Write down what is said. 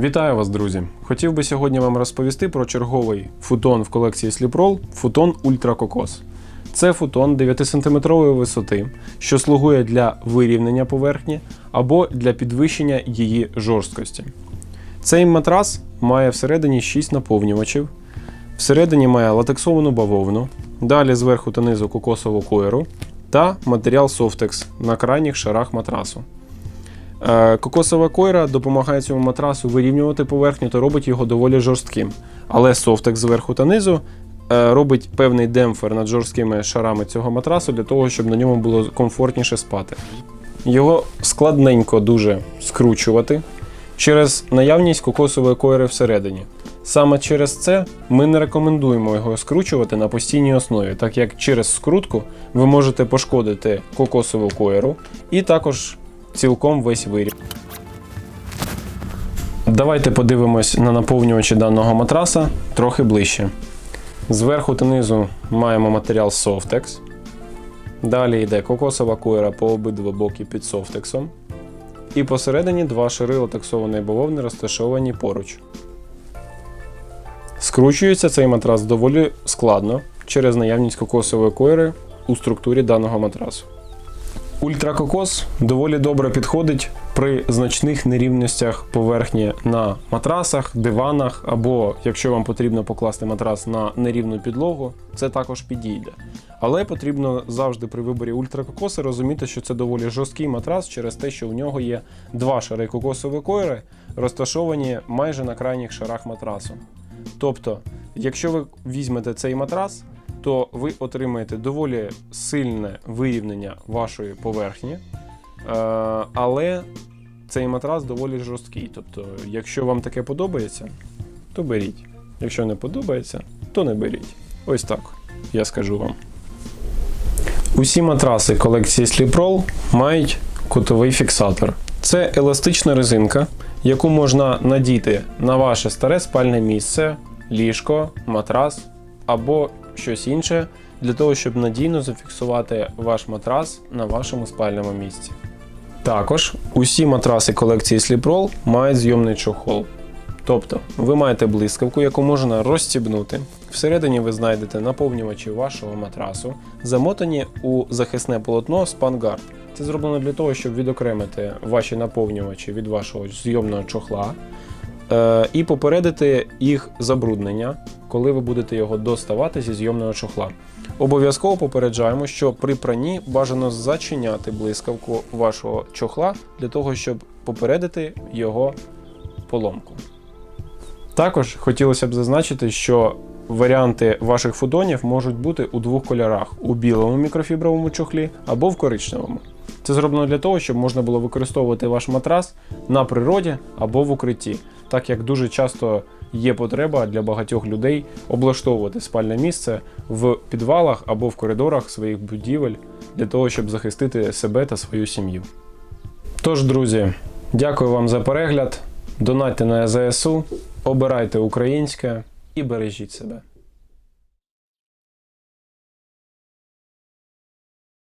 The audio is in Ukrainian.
Вітаю вас, друзі! Хотів би сьогодні вам розповісти про черговий футон в колекції Sleeproll футон Ультра Кокос. Це футон 9-сантиметрової висоти, що слугує для вирівнення поверхні або для підвищення її жорсткості. Цей матрас має всередині 6 наповнювачів, всередині має латексовану бавовну, далі зверху та низу кокосову койру та матеріал Softex на крайніх шарах матрасу. Е, Кокосова койра допомагає цьому матрасу вирівнювати поверхню та робить його доволі жорстким. Але софтекс зверху та низу е, робить певний демпфер над жорсткими шарами цього матрасу для того, щоб на ньому було комфортніше спати. Його складненько дуже скручувати через наявність кокосової койри всередині. Саме через це ми не рекомендуємо його скручувати на постійній основі, так як через скрутку ви можете пошкодити кокосову койру і також цілком весь виріб. Давайте подивимось на наповнювачі даного матраса трохи ближче. Зверху та низу маємо матеріал Softex. Далі йде кокосова койра по обидва боки під софтексом. І посередині два шари латексованої бавовни розташовані поруч. Скручується цей матрас доволі складно через наявність кокосової койри у структурі даного матрасу. Ультракокос доволі добре підходить при значних нерівностях поверхні на матрасах, диванах, або якщо вам потрібно покласти матрас на нерівну підлогу, це також підійде. Але потрібно завжди при виборі ультракокоса розуміти, що це доволі жорсткий матрас через те, що в нього є два шари кокосової койри, розташовані майже на крайніх шарах матрасу. Тобто, якщо ви візьмете цей матрас, то ви отримаєте доволі сильне вирівнення вашої поверхні, е, але цей матрас доволі жорсткий. Тобто, якщо вам таке подобається, то беріть. Якщо не подобається, то не беріть. Ось так, я скажу вам. Усі матраси колекції Sleeproll мають кутовий фіксатор. Це еластична резинка, яку можна надіти на ваше старе спальне місце, ліжко, матрас або щось інше, для того, щоб надійно зафіксувати ваш матрас на вашому спальному місці. Також усі матраси колекції Sleeproll мають зйомний чохол. Тобто ви маєте блискавку, яку можна розстібнути. Всередині ви знайдете наповнювачі вашого матрасу, замотані у захисне полотно Spanguard. Це зроблено для того, щоб відокремити ваші наповнювачі від вашого зйомного чохла е, і попередити їх забруднення, коли ви будете його доставати зі зйомного чохла. Обов'язково попереджаємо, що при пранні бажано зачиняти блискавку вашого чохла для того, щоб попередити його поломку. Також хотілося б зазначити, що варіанти ваших футонів можуть бути у двох кольорах: у білому мікрофібровому чохлі або в коричневому. Це зроблено для того, щоб можна було використовувати ваш матрас на природі або в укритті, так як дуже часто є потреба для багатьох людей облаштовувати спальне місце в підвалах або в коридорах своїх будівель для того, щоб захистити себе та свою сім'ю. Тож, друзі, дякую вам за перегляд. Донатьте на ЗСУ, обирайте українське і бережіть себе.